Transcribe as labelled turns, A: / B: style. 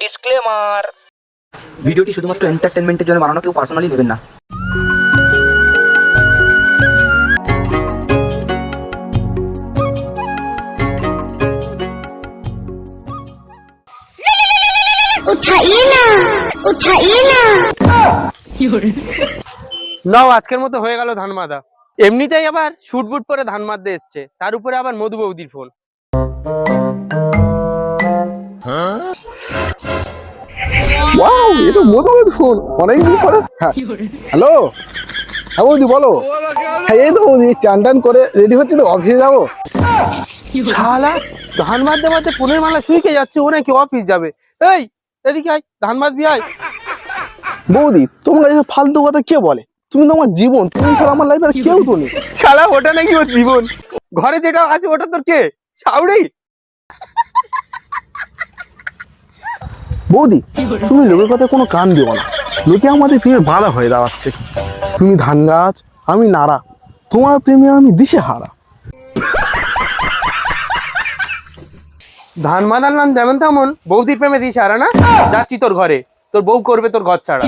A: Disclaimer
B: ভিডিওটি শুধুমাত্র এন্টারটেনমেন্টের জন্য বানানো কেউ পার্সোনালি নেবেন না।
C: নাও আজকের মতো হয়ে গেল ধান মাদা এমনিতেই আবার শুটবুট করে ধান মারতে এসছে তার উপরে আবার মধু বৌদির ফোন
D: এ তো মধু মধু ফোন অনেকদিন পরে? হ্যাঁ। হ্যালো হ্যাঁ বৌদি বলো। হ্যাঁ এই তো বৌদি চান টান করে রেডি হচ্ছে তো অফিসে যাব।
C: শালা ধান মারতে মারতে ফোনের মালা শুইকে যাচ্ছে ও নাকি অফিস যাবে। এই এদিকে আয় ধান মারবি আয়।
D: বৌদি তোমরা এসব ফালতু কথা কে বলে? তুমি তো আমার জীবন তুমি ছাড়া আমার লাইফে কেউ তো নেই।
C: শালা ওটা নাকি ওর জীবন? ঘরে যেটা আছে ওটা তোর কে? সাউরি
D: বৌদি, তুমি লোকের কথা কোনো কান দিও না। লোকে আমাদের প্রেমে বাধা হয়ে দাঁড়াচ্ছে। তুমি ধান গাছ, আমি নাড়া। তোমার প্রেমে আমি দিশে হারা
C: ধান মাদার নাম যেমন তেমন বৌদির প্রেমে দিশে হারা না? যাচ্ছি তোর ঘরে। তোর বউ করবে তোর ঘর ছাড়া।